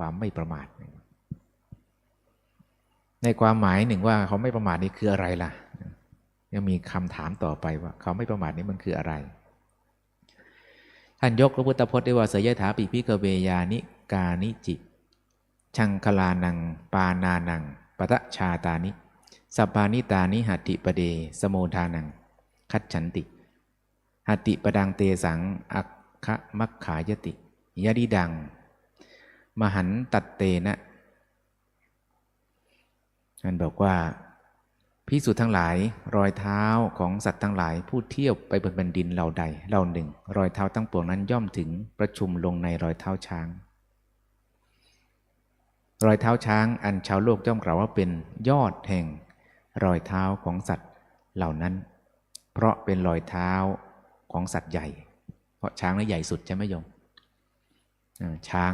ความไม่ประมาท ในความหมายหนึ่งว่าเขาไม่ประมาทนี่คืออะไรล่ะ ยังมีคำถามต่อไปว่า เขาไม่ประมาทนี่มันคืออะไร ท่านยกพระพุทธพจน์ได้ว่าเสยถาปิพิกเวยานิกานิจิ ชังคลานัง ปานานังปตะชาตานิสัปปานิตานิหัตติปเด สโมทานัง คัจฉันติหัตติปดังเตสังอักคะมักขายติยดิดัง มหันตัดเตนะท่านบอกว่าพิสูจน์ทั้งหลายรอยเท้าของสัตว์ทั้งหลายผู้เที่ยวไปบนแผ่นดินเหล่าใดเหล่าหนึ่ง รอยเท้าตั้งปวงนั้นย่อมถึงประชุมลงในรอยเท้าช้าง รอยเท้าช้างอันชาวโลกย่อมกล่าวว่าเป็นยอดแห่ง รอยเท้าของสัตว์เหล่านั้น เพราะเป็นรอยเท้าของสัตว์ใหญ่ เพราะช้างนี่ใหญ่สุดใช่ไหมโยมช้าง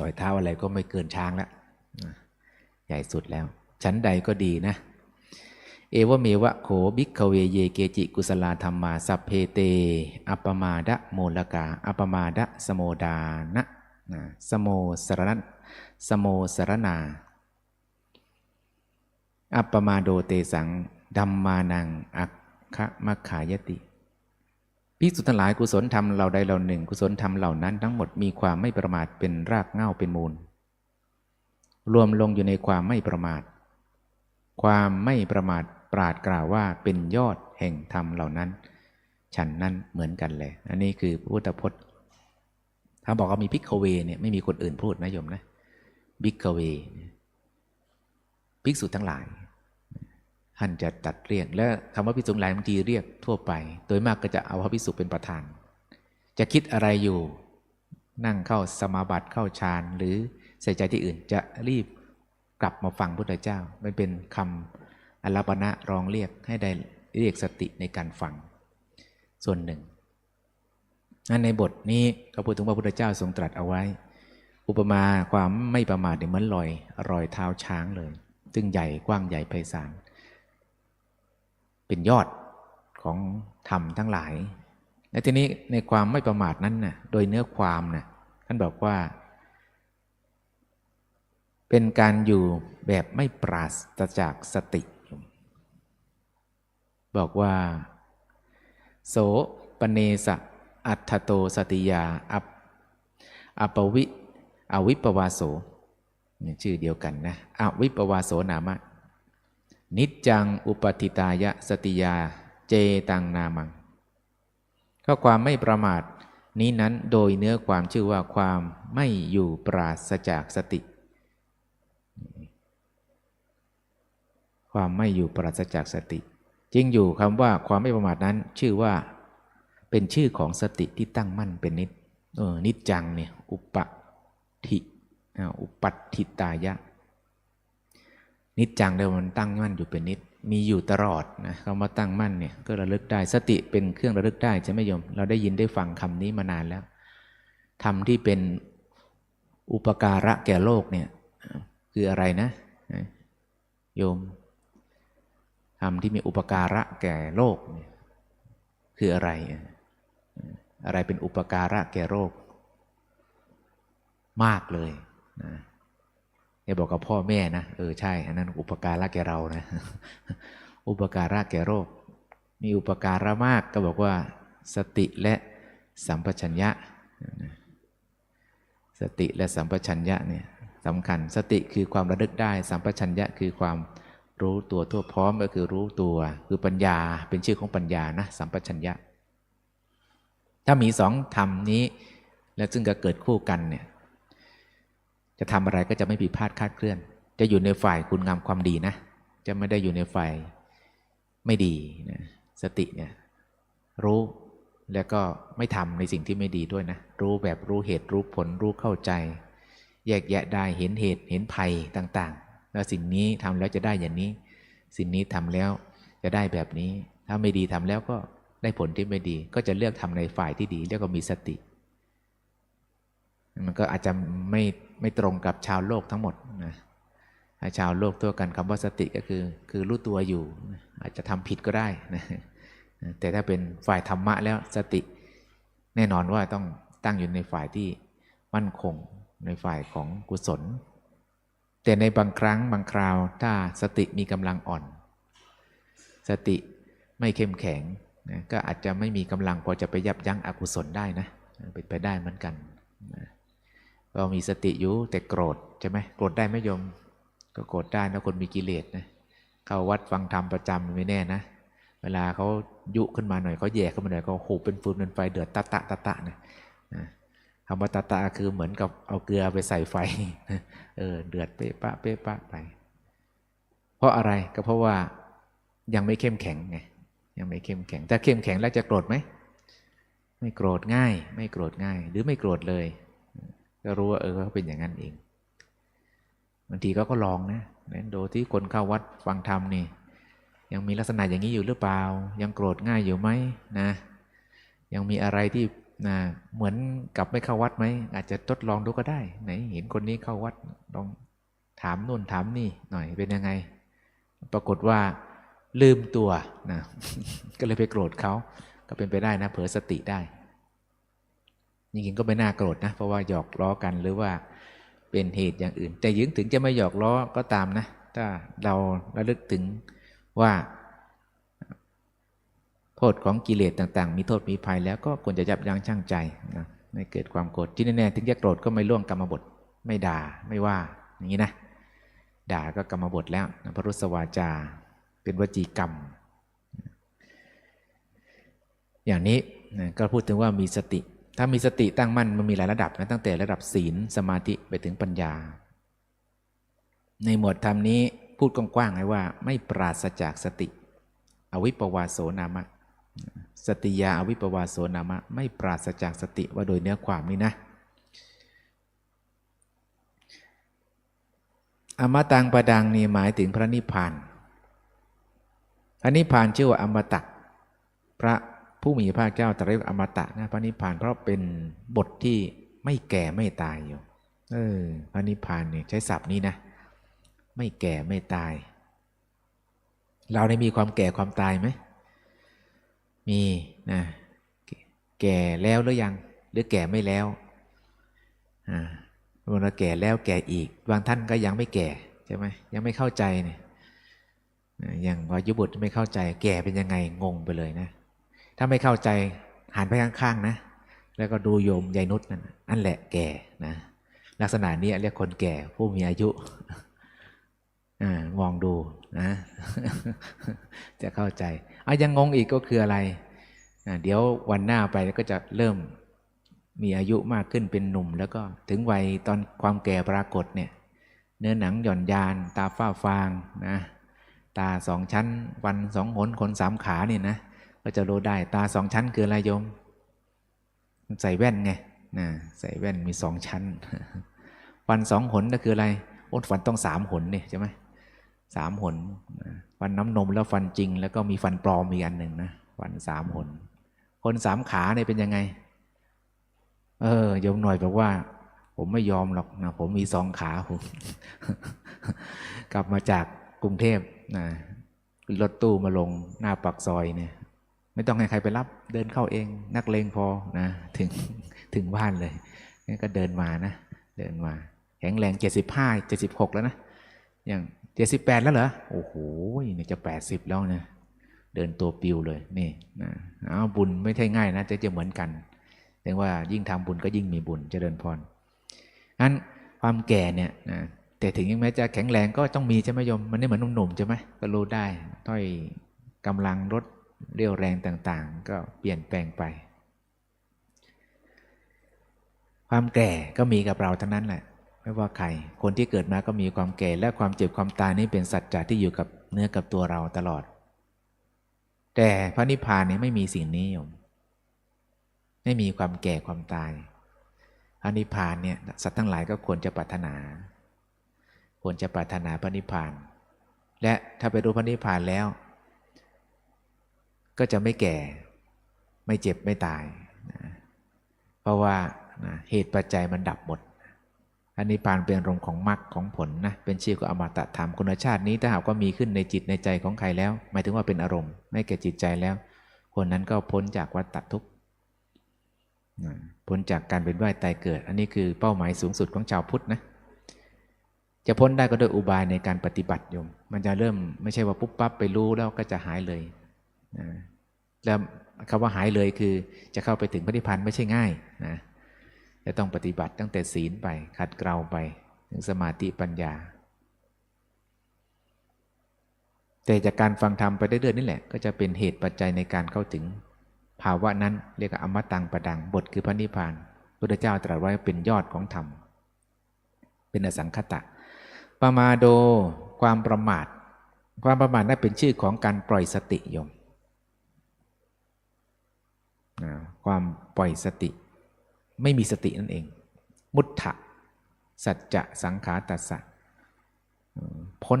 รอยเท้าอะไรก็ไม่เกินช้างแล้วใหญ่สุดแล้ว ชั้นใดก็ดีนะ เอวเมวะโขบิกเวเยเกจิกุสลาธรรมาสัพเพเต อัปมาดะโมลกา อัปมาดะสโมดานะสโมสรณสโมสรนาอัปมาโดเตสังดัมมานังอักคะมัคขายติ ภิกษุทั้งหลายกุศลธรรมเหล่าใดเหล่าหนึ่ง กุศลธรรมเหล่านั้นทั้งหมดมีความไม่ประมาทเป็นรากเหง้าเป็นมูล รวมลงอยู่ในความไม่ประมาท ความไม่ประมาทปราดกล่าวว่าเป็นยอดแห่งธรรมเหล่านั้น ฉันนั้นเหมือนกันเลย อันนี้คือพุทธพจน์ ถ้าบอกว่ามีพิกเวเนี่ยไม่มีคนอื่นพูดนะโยมนะบิกเวภิกษุทั้งหลาย ท่านจะตัดเรียกและคำว่าพิสุหลายบางทีเรียกทั่วไป โดยมากก็จะเอาพระพิสุเป็นประธาน จะคิดอะไรอยู่ นั่งเข้าสมาบัติเข้าฌานหรือใส่ใจที่อื่นจะรีบกลับมาฟังพุทธเจ้ามันเป็นคำอลปณะรองเรียกให้ได้เรียกสติในการฟัง ส่วนหนึ่งนั่นในบทนี้เขาพูดถึงพระพุทธเจ้าทรงตรัสเอาไว้ อุปมาความไม่ประมาทเหมือนรอยรอยเท้าช้างเลย ซึ่งใหญ่กว้างใหญ่ไพศาล เป็นยอดของธรรมทั้งหลายและที่นี้ในความไม่ประมาทนั้นนะ่ะโดยเนื้อความนะ่ะท่านบอกว่า เป็นการอยู่แบบไม่ปราศจากสติ บอกว่า โสปเนสะอัตโตสติยาอัปอปวิอวิปวาโสชื่อเดียวกันนะอวิปวาโสนามะ นิจจังอุปติตายะสติยา เจตังนามัง ก็ความไม่ประมาท นี้นั้นโดยเนื้อความชื่อว่าความไม่อยู่ปราศจากสติ ความไม่อยู่ปราศจากสติจริงอยู่คำว่าความไม่ประมาทนั้น ชื่อว่า เป็นชื่อของสติที่ตั้งมั่นเป็นนิจออนิจจังเนี่ยอุปติอุปัติตายะ นิจจังเดิมมันตั้งมั่นอยู่เป็นนิจมีอยู่ตลอดนะคำว่าตั้งมั่นเนี่ยก็ระลึกได้สติเป็นเครื่องระลึกได้ใช่ไหมโยม เราได้ยินได้ฟังคำนี้มานานแล้วทำที่เป็นอุปการะแก่โลกเนี่ย คืออะไรนะ โยมทำที่มีอุปการะแก่โลกคืออะไร อะไรเป็นอุปการะแก่โลกมากเลยนะ อย่าบอกกับพ่อแม่นะเออใช่ อันนั้นอุปการะแก่เรานะ อุปการะแก่โรค มีอุปการะมากก็บอกว่า สติและสัมปชัญญะ สติและสัมปชัญญะเนี่ยสำคัญสติคือความระลึกได้ สัมปชัญญะคือความรู้ตัวทั่วพร้อมก็คือรู้ตัวคือปัญญาเป็นชื่อของปัญญานะสัมปชัญญะ ถ้ามีสองธรรมนี้ แล้วซึ่งก็เกิดคู่กันเนี่ย จะทำอะไรก็จะไม่ผิดพลาดคาดเคลื่อน จะอยู่ในฝ่ายคุณงามความดีนะ จะไม่ได้อยู่ในฝ่ายไม่ดีนะสติเนี่ยรู้แล้วก็ไม่ทำในสิ่งที่ไม่ดีด้วยนะ รู้แบบรู้เหตุรู้ผลรู้เข้าใจ แยกแยะได้เห็นเหตุเห็นภัยต่างๆ แล้วสิ่งนี้ทำแล้วจะได้อย่างนี้ สิ่งนี้ทำแล้วจะได้แบบนี้ ถ้าไม่ดีทำแล้วก็ได้ผลที่ไม่ดี ก็จะเลือกทำในฝ่ายที่ดีเรียกว่ามีสติ มันก็อาจจะไม่ไม่ตรงกับชาวโลกทั้งหมดนะชาวโลกตัวกันคำว่าสติก็คือ คือรู้ตัวอยู่ อาจจะทำผิดก็ได้นะแต่ถ้าเป็นฝ่ายธรรมะแล้วสติ แน่นอนว่าต้องตั้งอยู่ในฝ่ายที่มั่นคงในฝ่ายของกุศล แต่ในบางครั้งบางคราวถ้าสติมีกำลังอ่อน สติไม่เข้มแข็งนะก็อาจจะไม่มีกำลังพอจะไปยับยั้งอกุศลได้นะเป็นไปได้เหมือนกันนะ ก็มีสติอยู่แต่โกรธใช่ไหมโกรธได้ไหมโยม ก็โกรธได้นะคนมีกิเลสนะเข้าวัดฟังธรรมประจำไม่แน่นะเวลาเขายุขึ้นมาหน่อยเขาแย่ขึ้นมาหน่อยก็โหเป็นฟืนเป็นไฟเดือดตะตะตะตะนะนะคำว่าตะตะคือเหมือนกับเอาเกลือไปใส่ไฟเออเดือดเป๊ะปะเป๊ะปะไป เพราะอะไรก็เพราะว่ายังไม่เข้มแข็งไงยังไม่เข้มแข็งถ้าเข้มแข็งแล้วจะโกรธไหมไม่โกรธง่าย ไม่โกรธง่าย หรือไม่โกรธเลย ก็รู้ว่าเออเขาเป็นอย่างนั้นเองบางทีก็ก็ลองนะนะดูที่คนเข้าวัดฟังธรรมนี่ ยังมีลักษณะอย่างนี้อยู่หรือเปล่า ยังโกรธง่ายอยู่ไหมนะ ยังมีอะไรที่นะเหมือนกับไม่เข้าวัดไหมอาจจะทดลองดูก็ได้ ไหนเห็นคนนี้เข้าวัดลองถามนู่นถามนี่หน่อยเป็นยังไง ปรากฏว่าลืมตัวนะก็เลยไปโกรธเขาก็เป็นไปได้นะ เผลอสติได้ จริงๆก็ไม่น่าโกรธนะ เพราะว่าหยอกล้อกันหรือว่าเป็นเหตุอย่างอื่น แต่ยึงถึงจะไม่หยอกล้อก็ตามนะ ถ้าเราระลึกถึงว่าโทษของกิเลสต่าง ๆ มีโทษมีภัยแล้วก็ควรจะยับยั้งชั่งใจนะไม่เกิดความโกรธที่แน่ๆถึงจะโกรธก็ไม่ล่วงกรรมบทไม่ด่าไม่ว่าอย่างนี้นะด่าก็กรรมบทแล้วนะพรุสวาจาเป็นวจีกรรม อย่างนี้นะก็พูดถึงว่ามีสติ ถ้ามีสติตั้งมั่นมันมีหลายระดับนะตั้งแต่ระดับศีลสมาธิไปถึงปัญญา ในหมวดธรรมนี้พูดกว้างๆให้ว่า ไม่ปราศจากสติ อวิปวาโสนามะ สติยาอวิปวาโสนามะ ไม่ปราศจากสติว่าโดยเนื้อความนี้นะอมตังปะดังนี่หมายถึงพระนิพพานพระนิพพานชื่อว่าอมตะพระ ผู้มีพระเจ้าตรัสอมตะนะพระนิพพานเพราะเป็นบทที่ไม่แก่ไม่ตายอยู่เออพระนิพพานเนี่ยใช้ศัพท์นี้นะ ไม่แก่ไม่ตาย เราได้มีความแก่ความตายไหมมีนะแก่แล้วหรือยัง หรือแก่ไม่แล้วอ่าบางทีแก่แล้วแก่อีก บางท่านก็ยังไม่แก่ใช่ไหมยังไม่เข้าใจเนี่ยอย่างวายุบุตรไม่เข้าใจ แก่เป็นยังไงงงไปเลยนะ ถ้าไม่เข้าใจหันไปข้างๆนะ แล้วก็ดูโยมยายนุษนั่นอันแหละแก่นะ ลักษณะนี้เรียกคนแก่ผู้มีอายุมองดูนะ จะเข้าใจอายังงงอีกก็คืออะไร เดี๋ยววันหน้าไปก็จะเริ่มมีอายุมากขึ้นเป็นหนุ่ม แล้วก็ถึงวัยตอนความแก่ปรากฏเนี่ย เนื้อหนังหย่อนยาน ตาฝ้าฟางนะ ตาสองชั้น วันสองหนขนสามขาเนี่ยนะ ก็จะรู้ได้ตาสองชั้นคืออะไรโยม ใส่แว่นไงนะใส่แว่นมีสองชั้น ฟันสองหนก็คืออะไรโอ้ฟันต้องสามหนเนี่ยใช่ไหมสามหนฟันน้ำนมแล้วฟันจริง แล้วก็มีฟันปลอมอีกอันหนึ่งนะฟันสามหน คนสามขาเนี่ยเป็นยังไง เออโยมหน่อยบอกว่า ผมไม่ยอมหรอกนะผมมีสองขาผมกลับมาจากกรุงเทพนะรถตู้มาลงหน้าปากซอยเนี่ย ไม่ต้องให้ใครไปรับ เดินเข้าเอง นักเลงพอนะถึงถึงบ้านเลยนี่ก็เดินมานะ เดินมา แข็งแรงเจ็ดสิบห้าเจ็ดสิบหกแล้วนะอย่างเจ็ดสิบแปดแล้วเหรอโอ้โหเนี่ยจะแปดสิบแล้วนะเดินตัวปิวเลยนี่นะเอาบุญไม่ใช่ง่ายนะจะจะเหมือนกันแต่ว่ายิ่งทำบุญก็ยิ่งมีบุญเจริญพรงั้นความแก่เนี่ยนะแต่ถึงยังแม้จะแข็งแรงก็ต้องมีใช่ไหมโยมมันไม่เหมือนหนุ่มๆใช่ไหมก็รู้ได้ถ้อยกำลังลด เรี่ยวแรงต่างๆ ก็เปลี่ยนแปลงไป ความแก่ก็มีกับเราทั้งนั้นแหละ ไม่ว่าใคร คนที่เกิดมาก็มีความแก่ และความเจ็บความตายนี่เป็นสัจจะที่อยู่กับเนื้อกับตัวเราตลอด แต่พระนิพพานนี่ไม่มีสิ่งนี้โยมไม่มีความแก่ความตายพระนิพพานเนี่ยสัตว์ทั้งหลายก็ควรจะปรารถนา ควรจะปรารถนาพระนิพพาน และถ้าไปรู้พระนิพพานแล้ว ก็จะไม่แก่ ไม่เจ็บไม่ตายนะเพราะว่านะเหตุปัจจัยมันดับหมด อันนี้พานเป็นรมของมรรคของผลนะเป็นชื่อของอมตะธรรมคุณชาตินี้ถ้าหากว่ามีขึ้นในจิตในใจของใครแล้ว หมายถึงว่าเป็นอารมณ์ไม่แก่จิตใจแล้ว คนนั้นก็พ้นจากวัฏฏทุกข์นะพ้นจากการเป็นว่ายตายเกิด อันนี้คือเป้าหมายสูงสุดของชาวพุทธนะจะพ้นได้ก็โดยอุบายในการปฏิบัติโยม มันจะเริ่มไม่ใช่ว่าปุ๊บปั๊บไปรู้แล้วก็จะหายเลยนะ แล้วคำว่าหายเลยคือจะเข้าไปถึงพระนิพพานไม่ใช่ง่ายนะจะต้องปฏิบัติตั้งแต่ศีลไปขัดเกลาไป ถึงสมาธิปัญญา แต่จากการฟังธรรมไปเรื่อยๆนี่แหละ ก็จะเป็นเหตุปัจจัยในการเข้าถึง ภาวะนั้นเรียกว่าอมตังประดังบทคือพระนิพพานพุทธเจ้าตรัสไว้เป็นยอดของธรรม เป็นอสังคตะปมาโดความประมาท ความประมาทนั่นเป็นชื่อของการปล่อยสติโยม ความปล่อยสติ ไม่มีสตินั่นเอง มุตถะสัจจะสังขาตัสสะพ้น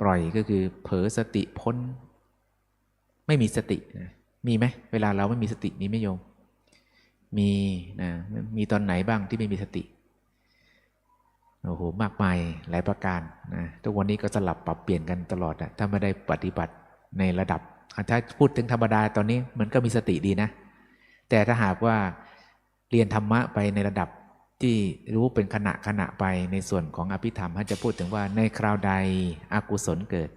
ปล่อยก็คือเผลอสติพ้น ไม่มีสตินะมีไหมเวลาเราไม่มีสติมีไหมโยมมีนะมีตอนไหนบ้างที่ไม่มีสติโอ้โหมากมายหลายประการนะทุกวันนี้ก็สลับปรับเปลี่ยนกันตลอดอะถ้าไม่ได้ปฏิบัติในระดับ ถ้าพูดถึงธรรมดาตอนนี้มันก็มีสติดีนะ แต่ถ้าหากว่าเรียนธรรมะไปในระดับที่รู้เป็นขณะขณะไปในส่วนของอภิธรรมท่านจะพูดถึงว่าในคราวใดอกุศลเกิด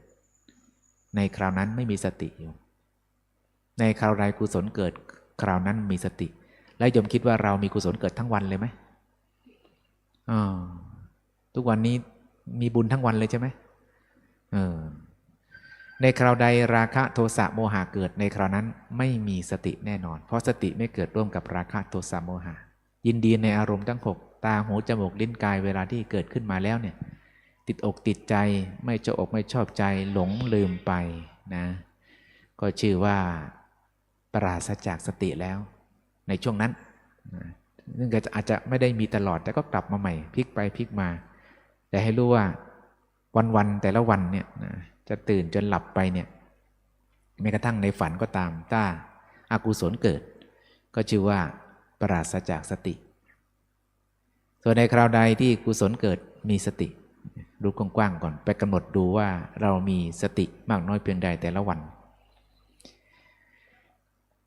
ในคราวนั้นไม่มีสติอยู่ ในคราวใดกุศลเกิด คราวนั้นมีสติ แล้วยมคิดว่าเรามีกุศลเกิดทั้งวันเลยไหมอ่าทุกวันนี้มีบุญทั้งวันเลยใช่ไหมเออ ในคราวใดราคะโทสะโมหะเกิดในคราวนั้นไม่มีสติแน่นอน เพราะสติไม่เกิดร่วมกับราคะโทสะโมหะ ยินดีในอารมณ์ทั้งหกตาหูจมูกลิ้นกายเวลาที่เกิดขึ้นมาแล้วเนี่ย ติดอกติดใจไม่ชอบอกไม่ชอบใจหลงลืมไปนะ ก็ชื่อว่าปราศจากสติแล้ว ในช่วงนั้นนะซึ่งก็อาจจะไม่ได้มีตลอดแต่ก็กลับมาใหม่พลิกไปพลิกมา แต่ให้รู้ว่าวันๆแต่ละวันเนี่ยนะ จะตื่นจนหลับไปเนี่ยแม้กระทั่งในฝันก็ตามถ้าอากุศลเกิด ก็ชื่อว่าปราศจากสติ ส่วนในคราวใดที่กุศลเกิดมีสติ รู้กว้างๆก่อนไปกำหนดดูว่าเรามีสติมากน้อยเพียงใดแต่ละวัน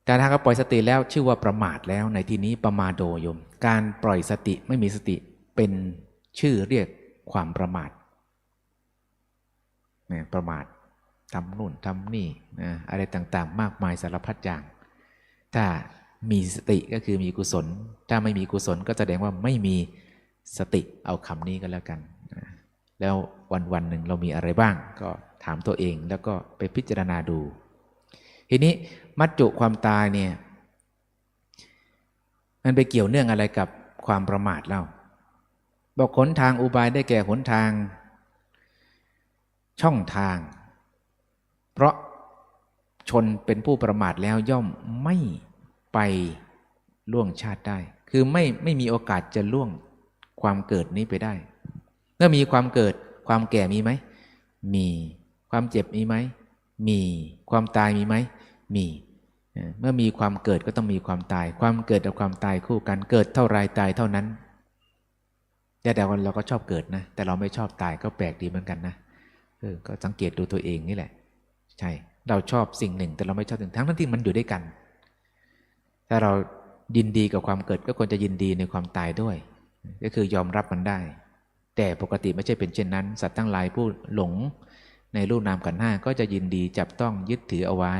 การถ้าเขาปล่อยสติแล้วชื่อว่าประมาทแล้วในที่นี้ประมาโดยม การปล่อยสติไม่มีสติเป็นชื่อเรียกความประมาท เนี่ยประมาททำนู่นทำนี่นะอะไรต่างๆ มากมายสารพัดอย่าง ถ้ามีสติก็คือมีกุศล ถ้าไม่มีกุศลก็แสดงว่าไม่มีสติเอาคำนี้ก็แล้วกันนะแล้ววันวันหนึ่งเรามีอะไรบ้าง ก็ถามตัวเองแล้วก็ไปพิจารณาดู ทีนี้มัจจุความตายเนี่ยมันไปเกี่ยวเนื่องอะไรกับความประมาทเล่าบอกหนทางอุบายได้แก่หนทาง ช่องทาง เพราะชนเป็นผู้ประมาทแล้วย่อมไม่ไปล่วงชาติได้ คือไม่ไม่มีโอกาสจะล่วงความเกิดนี้ไปได้ เมื่อมีความเกิดความแก่มีไหม มีความเจ็บมีไหม มีความตายมีไหม มี เมื่อมีความเกิดก็ต้องมีความตาย ความเกิดกับความตายคู่กันเกิดเท่าไรตายเท่านั้นแต่แต่วันเราก็ชอบเกิดนะ แต่เราไม่ชอบตายก็แปลกดีเหมือนกันนะ เออก็สังเกตดูตัวเองนี่แหละ ใช่ เราชอบสิ่งหนึ่ง แต่เราไม่ชอบสิ่งทั้งนั้นที่มันอยู่ด้วยกัน ถ้าเรายินดีกับความเกิดก็ควรจะยินดีในความตายด้วย ก็คือยอมรับมันได้ แต่ปกติไม่ใช่เป็นเช่นนั้น สัตว์ทั้งหลายผู้หลงในรูปนามขันห้าก็จะยินดีจับต้องยึดถือเอาไว้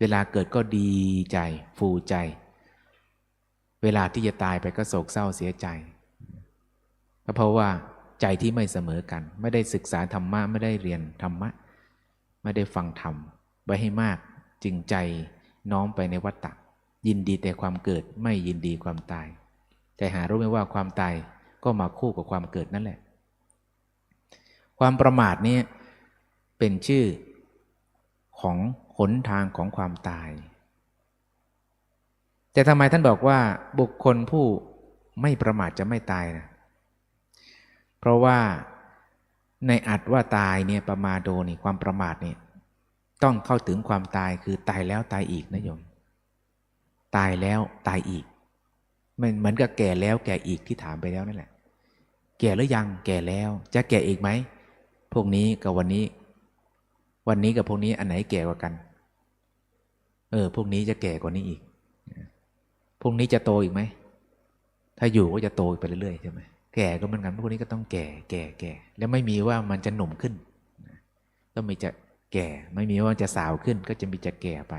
เวลาเกิดก็ดีใจ ฟูใจ เวลาที่จะตายไปก็โศกเศร้าเสียใจก็เพราะว่า ใจที่ไม่เสมอกัน ไม่ได้ศึกษาธรรมะไม่ได้เรียนธรรมะ ไม่ได้ฟังธรรม ไว้ให้มากจึงใจน้อมไปในวัฏฏะยินดีแต่ความเกิดไม่ยินดีความตาย แต่หารู้ไหมว่าความตายก็มาคู่กับความเกิดนั่นแหละ ความประมาทนี้เป็นชื่อของหนทางของความตาย แต่ทำไมท่านบอกว่าบุคคลผู้ไม่ประมาทจะไม่ตายนะ เพราะว่าในอัดว่าตายเนี่ยประมาโดนี่ความประมาทเนี่ยต้องเข้าถึงความตายคือตายแล้วตายอีกนะโยม ตายแล้วตายอีกมันเหมือนกับแก่แล้วแก่อีกที่ถามไปแล้วนั่นแหละ แก่หรือยังแก่แล้ว จะแก่อีกไหมพวกนี้กับวันนี้ วันนี้กับพวกนี้อันไหนแก่กว่ากัน เออ พวกนี้จะแก่กว่านี้อีกพพรุ่งนี้จะโตอีกไหม ถ้าอยู่ก็จะโตไปเรื่อยๆใช่ไหม แก่ก็เหมือนกันพวกนี้ก็ต้องแก่แก่แก่แล้วไม่มีว่ามันจะหนุ่มขึ้นก็มีจะแก่ ไม่มีว่าจะสาวขึ้น ก็จะมีจะแก่ไป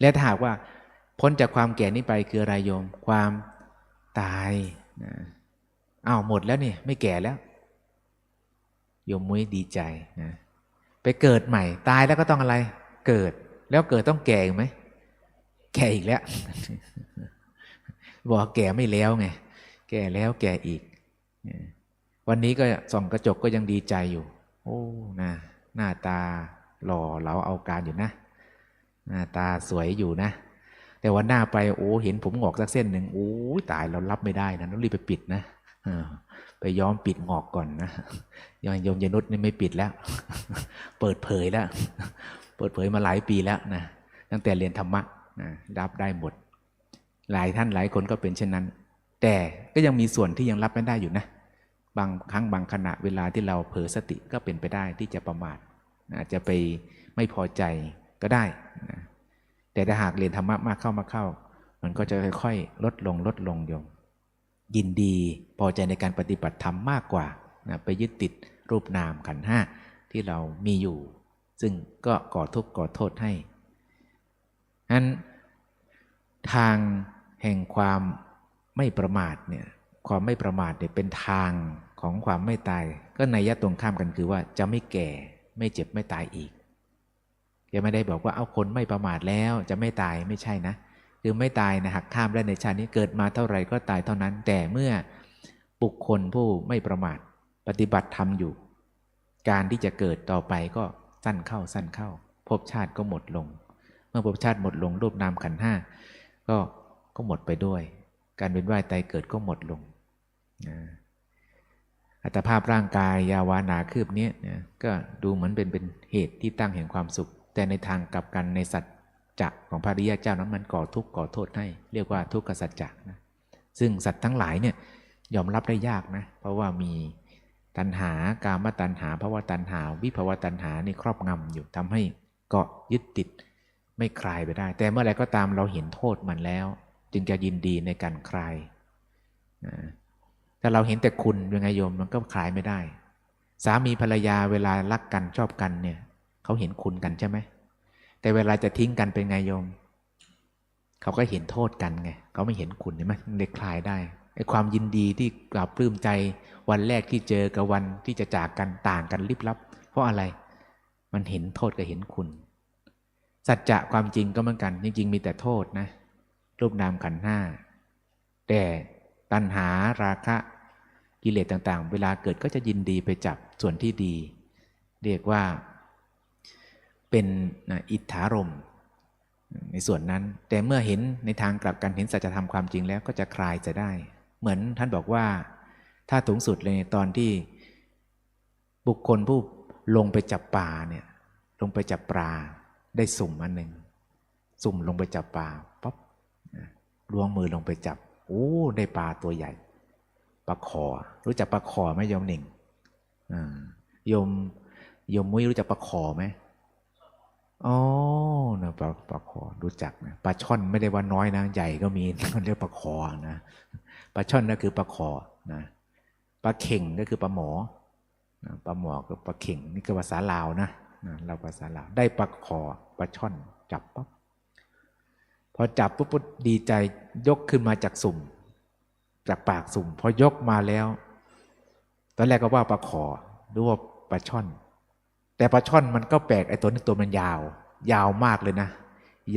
และถ้าหากว่าพ้นจากความแก่นี้ไปคืออะไรโยม ความตายนะอ้าวหมดแล้วนี่ไม่แก่แล้ว โยมมุ้ยดีใจนะไปเกิดใหม่ ตายแล้วก็ต้องอะไร เกิด แล้วเกิดต้องแก่อีกไหมแก่อีกแล้ว บอกแก่ไม่แล้วไง แก่แล้วแก่อีก วันนี้ก็ส่องกระจกก็ยังดีใจอยู่ โอ้นะหน้าตาหล่อเหลาเอาการอยู่นะ หน้าตาสวยอยู่นะ แต่วันหน้าไปโอ้เห็นผมงอกสักเส้นหนึ่งโอ้ตายเรารับไม่ได้นะต้องรีบไปปิดนะไปย้อมปิดงอกก่อนนะยอมยมยนุษนี่ไม่ปิดแล้ว เปิดเผยแล้ว เปิดเผยมาหลายปีแล้วนะตั้งแต่เรียนธรรมะนะรับได้หมด หลายท่านหลายคนก็เป็นเช่นนั้น แต่ก็ยังมีส่วนที่ยังรับไม่ได้อยู่นะ บางครั้งบางขณะเวลาที่เราเผลอสติก็เป็นไปได้ที่จะประมาทอาจจะไปไม่พอใจก็ได้นะแต่ถ้าหากเรียนธรรมะมากเข้ามาเข้า มันก็จะค่อยๆ ลดลงลดลงโยมยินดีพอใจในการปฏิบัติธรรมมากกว่านะไปยึดติดรูปนามขันธ์ห้าที่เรามีอยู่ ซึ่งก็ก่อทุกข์ก่อโทษให้นั้นทางแห่งความ ไม่ประมาทเนี่ยความไม่ประมาทเนี่ยเป็นทางของความไม่ตาย ก็ในยะตรงข้ามกันคือว่าจะไม่แก่ ไม่เจ็บไม่ตายอีกยังไม่ได้บอกว่าเอาคนไม่ประมาทแล้วจะไม่ตายไม่ใช่นะคือไม่ตายนะหักข้ามได้ในชาตินี้เกิดมาเท่าไหร่ก็ตายเท่านั้น แต่เมื่อบุคคลผู้ไม่ประมาทปฏิบัติธรรมอยู่ การที่จะเกิดต่อไปก็สั้นเข้าสั้นเข้าภพชาติก็หมดลง เมื่อภพชาติหมดลงรูปนามขันห้าก็ก็หมดไปด้วย การเป็นว่ายตายเกิดก็หมดลงนะอัตภาพร่างกายยาวานาคืบนี้นะก็ดูเหมือนเป็นเป็นเหตุที่ตั้งแห่งความสุข แต่ในทางกลับกันในสัจจะของพระริยเจ้านั้นมันก่อทุกข์ก่อโทษให้ เรียกว่าทุกขสัจจะนะซึ่งสัตว์ทั้งหลายเนี่ยยอมรับได้ยากนะเพราะว่ามีตัณหากามตัณหาภาวะตัณหา วิภาวะตัณหานี่ครอบงำอยู่ทำให้เกาะยึดติดไม่คลายไปได้ แต่เมื่อไรก็ตามเราเห็นโทษมันแล้ว จึงจะยินดีในการคลายนะถ้าเราเห็นแต่คุณยังไงโยมมันก็คลายไม่ได้ สามีภรรยาเวลารักกันชอบกันเนี่ยเขาเห็นคุณกันใช่ไหมแต่เวลาจะทิ้งกันเป็นไงโยมเขาก็เห็นโทษกันไงเขาไม่เห็นคุณใช่ไหมเลยคลายได้ไอ้ความยินดีที่กลับปลื้มใจวันแรกที่เจอกับวันที่จะจากกันต่างกันลิบลับ เพราะอะไรมันเห็นโทษกับเห็นคุณ สัจจะความจริงก็เหมือนกันจริงๆมีแต่โทษนะ รูปนามขันห้าแต่ตัณหาราคะกิเลสต่างๆ เวลาเกิดก็จะยินดีไปจับส่วนที่ดี เรียกว่าเป็นอิทธารมในส่วนนั้น แต่เมื่อเห็นในทางกลับกันเห็นสัจธรรมความจริงแล้วก็จะคลายจะได้ เหมือนท่านบอกว่า ถ้าสูงสุดเลยตอนที่บุคคลผู้ลงไปจับปลาเนี่ยลงไปจับปลาได้สุ่มอันหนึ่งสุ่มลงไปจับปลาปั๊บ ล้วงมือลงไปจับโอ้ได้ปลาตัวใหญ่ปลาคอรู้จักปลาคอไหมโยมหนึ่งโยมโยมมุ้ยรู้จักปลาคอไหมอ๋อนะปลาปลาคอรู้จักนะปลาช่อนไม่ได้ว่าน้อยนะใหญ่ก็มีเขาเรียกปลาคอนะปลาช่อนนั่นคือปลาคอนะปลาเข่งก็คือปลาหมอปลาหมอก็ปลาเข่งนี่คือภาษาลาวนะนะเราภาษาลาวได้ปลาคอปลาช่อนจับปั๊บ พอจับปุ๊บปุ๊บดีใจยกขึ้นมาจากสุ่ม จากปากสุ่ม พอยกมาแล้ว ตอนแรกก็ว่าปลาขอหรือว่าปลาช่อน แต่ปลาช่อนมันก็แปลกไอ้ตัวนี้ตัวมันยาว ยาวมากเลยนะ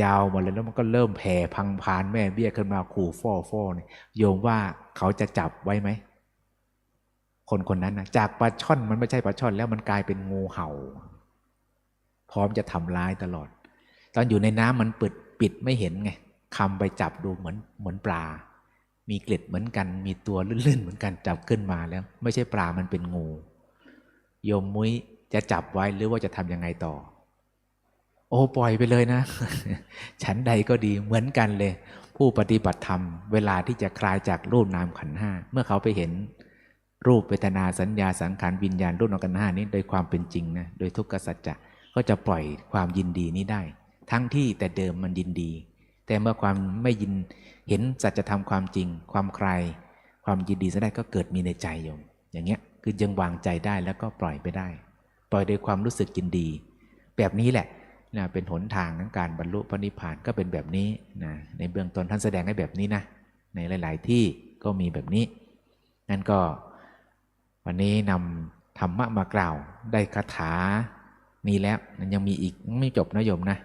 ยาวมาเลยแล้วมันก็เริ่มแผ่พังพานแม่เบี้ยขึ้นมาขู่ฟอฟอเนี่ยโยมว่าเขาจะจับไว้ไหมคนคนนั้นนะจากปลาช่อนมันไม่ใช่ปลาช่อน แล้วมันกลายเป็นงูเห่า พร้อมจะทำร้ายตลอด ตอนอยู่ในน้ำมันปิด ปิดไม่เห็นไงคำไปจับดูเหมือนเหมือนปลา มีเกล็ดเหมือนกัน มีตัวลื่นๆเหมือนกันจับขึ้นมาแล้ว ไม่ใช่ปลามันเป็นงู โยมมุ้ยจะจับไว้หรือว่าจะทำยังไงต่อ โอ้ปล่อยไปเลยนะ ฉันใดก็ดีเหมือนกันเลย ผู้ปฏิบัติธรรม เวลาที่จะคลายจากรูปนามขันห้าเมื่อเขาไปเห็นรูปเวทนาสัญญาสังขารวิญญาณรูปนามขันห้านี้โดยความเป็นจริงนะโดยทุกขสัจจะก็จะปล่อยความยินดีนี้ได้ ทั้งที่แต่เดิมมันยินดี แต่เมื่อความไม่ยินเห็นสัจธรรมความจริง ความใคร ความยินดีจะได้ก็เกิดมีในใจโยม อย่างเงี้ยคือยังวางใจได้แล้วก็ปล่อยไปได้ ปล่อยโดยความรู้สึกยินดี แบบนี้แหละนะเป็นหนทางของการบรรลุพระนิพพานก็เป็นแบบนี้นะในเบื้องต้นท่านแสดงให้แบบนี้นะในหลาย ๆ ที่ก็มีแบบนี้นั่นก็วันนี้นำธรรมะมากล่าวได้คาถามีแล้วยังมีอีกไม่จบนะโยมนะ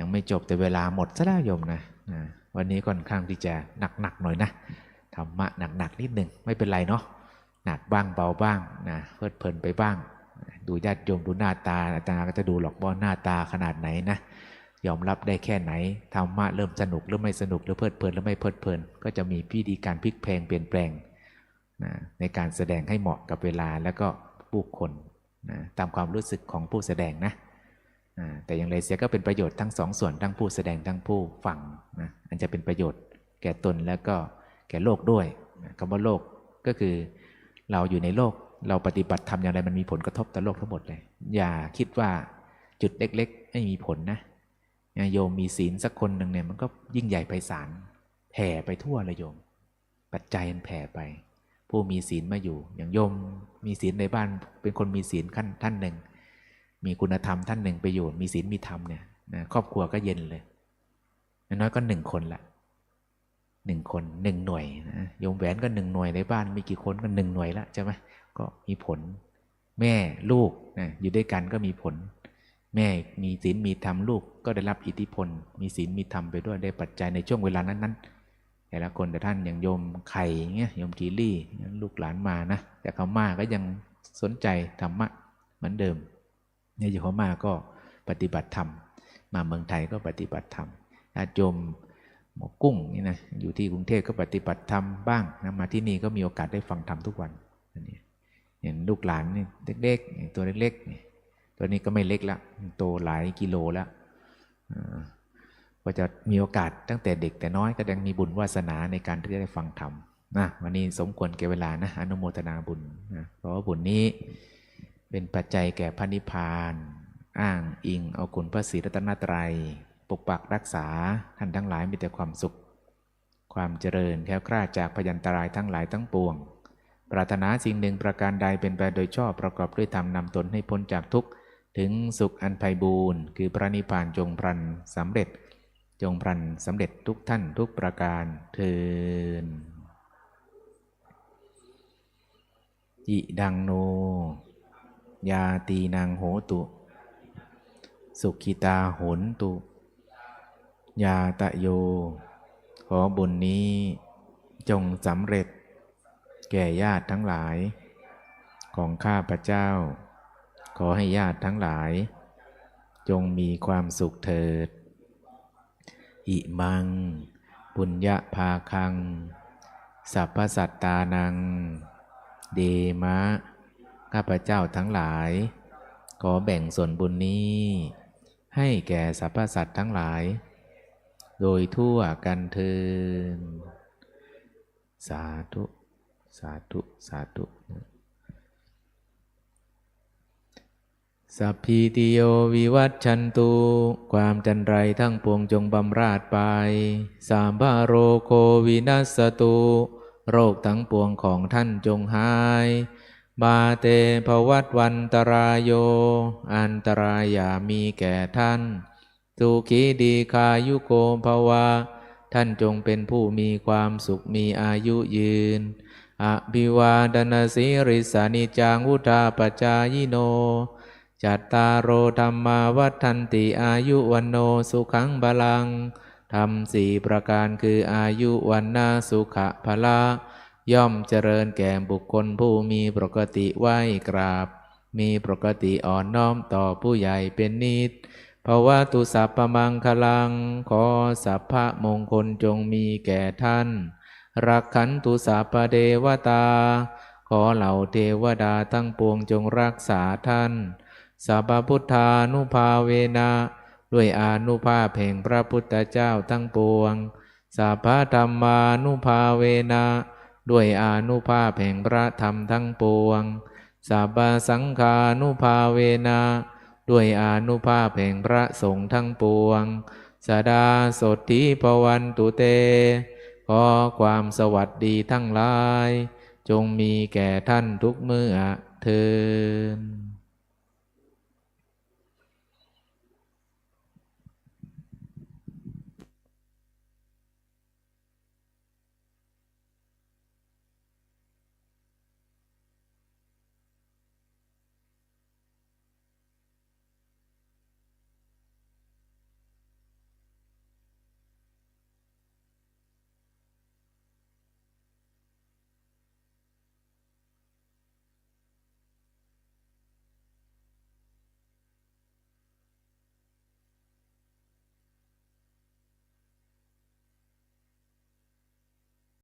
ยังไม่จบแต่เวลาหมดซะแล้วโยมนะวันนี้ค่อนข้างที่จะหนักๆหน่อยนะธรรมะหนักๆนิดหนึ่งไม่เป็นไรเนาะหนักบ้างเบาบ้างนะเพลิดเพลินไปบ้าง ดูญาติโยมดูหน้าตาอาจารย์ก็จะดูหรอกว่าหน้าตาขนาดไหนนะยอมรับได้แค่ไหนธรรมะเริ่มสนุกหรือไม่สนุกหรือเพลิดเพลินหรือไม่เพลิดเพลิน ก็จะมีพิธีการพลิกแพลงเปลี่ยนแปลงนะในการแสดงให้เหมาะกับเวลาแล้วก็ผู้คนนะตามความรู้สึกของผู้แสดงนะ แต่อย่างไรเสียก็เป็นประโยชน์ทั้งสองส่วนทั้งผู้แสดงทั้งผู้ฟังนะอันจะเป็นประโยชน์แก่ตนแล้วก็แก่โลกด้วยคำว่าโลกก็คือเราอยู่ในโลกเราปฏิบัติทำอย่างไรมันมีผลกระทบต่อโลกทั้งหมดเลย อย่าคิดว่าจุดเล็กๆ ไม่มีผลนะโยมมีศีลสักคนหนึ่งเนี่ยมันก็ยิ่งใหญ่ไพศาลแผ่ไปทั่วเลยโยม ปัจจัยมันแผ่ไป ผู้มีศีลมาอยู่ อย่างโยมมีศีลในบ้านเป็นคนมีศีลขั้นท่านหนึ่ง มีคุณธรรมท่านหนึ่งไปอยู่ มีศีลมีธรรมเนี่ยนะครอบครัวก็เย็นเลยน้อยก็หนึ่งคนละหนึ่งคนหนึ่งหน่วยนะโยมแหวนก็หนึ่งหน่วยในบ้านมีกี่คนก็หนึ่งหน่วยละใช่ไหมก็มีผล แม่ลูกนะอยู่ด้วยกันก็มีผล แม่มีศีลมีธรรมลูกก็ได้รับอิทธิพล มีศีลมีธรรมไปด้วยได้ปัจจัยในช่วงเวลานั้นๆแต่ละคนแต่ท่านอย่างโยมไข่เงี้ยโยมทีรี่ลูกหลานมานะแต่เขามาก็ยังสนใจธรรมะเหมือนเดิม เนี่ยอยู่ขามาก็ปฏิบัติธรรม มาเมืองไทยก็ปฏิบัติธรรมญาติโยมหมอกุ้งนี่นะอยู่ที่กรุงเทพก็ปฏิบัติธรรมบ้างนะมาที่นี่ก็มีโอกาสได้ฟังธรรมทุกวันนี่เห็นลูกหลานนี่เล็กๆตัวเล็กๆตัวนี้ก็ไม่เล็กละโตหลายกิโลแล้วก็จะมีโอกาสตั้งแต่เด็กแต่น้อยก็ยังมีบุญวาสนาในการที่จะได้ฟังธรรมนะวันนี้สมควรแก่เวลานะอนุโมทนาบุญนะเพราะว่าบุญนี้ เป็นปัจจัยแก่พระนิพพาน อ้างอิงเอาคุณพระศรีรัตนตรัย ปกปักรักษาท่านทั้งหลายมีแต่ความสุข ความเจริญแค้วคลาดจากพยันตรายทั้งหลายทั้งปวง ปรารถนาสิ่งหนึ่งประการใดเป็นไปโดยชอบประกอบด้วยธรรมนำตนให้พ้นจากทุกข์ ถึงสุขอันไพบูรณ์คือพระนิพพานจงพรันสำเร็จ จงพรันสำเร็จทุกท่านทุกประการเทินอิดังโน ยาตีนางโหตุ สุขิตาโหนตุ ยาตะโย ขอบุญนี้จงสำเร็จ แก่ญาติทั้งหลาย ของข้าพระเจ้า ขอให้ญาติทั้งหลาย จงมีความสุขเถิด อิมังบุญญาภาคัง สัพพสัตตานัง เดมะ ข้าพเจ้าทั้งหลาย ขอแบ่งส่วนบุญนี้ ให้แก่สรรพสัตว์ทั้งหลาย โดยทั่วกันเทินสาธุ สาธุ สาธุสัพพิติโยวิวัตชันตุ ความจันไรทั้งปวงจงบำราดไป สามบาโรโควินัสตุ โรคทั้งปวงของท่านจงหาย บาเตภวัตวันตรายโย อันตรายามีแก่ท่าน สุขีดีคายุโกภวะ ท่านจงเป็นผู้มีความสุขมีอายุยืน อภิวาดนาสิริสานิจังวุธาปจายโน จัตตารโอธรรมาวัฏันติอายุวันโนสุขังบาลังทำสี่ประการคืออายุวันนาสุขะพละ ย่อมเจริญแก่บุคคลผู้มีปกติไหวกราบ มีปกติอ่อนน้อมต่อผู้ใหญ่เป็นนิดภาวะตุสัพพมังคลัง ขอสัพพะมงคลจงมีแก่ท่าน รักขันตุสัพพเดวตา ขอเหล่าเทวดาทั้งปวงจงรักษาท่าน สัพพุทธานุภาเวนะด้วยอานุภาพแห่งพระพุทธเจ้าทั้งปวงสัพพธรรมานุภาเวนะ ด้วยอนุภาพแห่งพระธรรมทั้งปวงสัพพสังฆานุภาเวนะด้วยอนุภาพแห่งพระสงฆ์ทั้งปวง สดาสดทิพวันตุเต ขอความสวัสดีทั้งหลาย จงมีแก่ท่านทุกเมื่อเทิน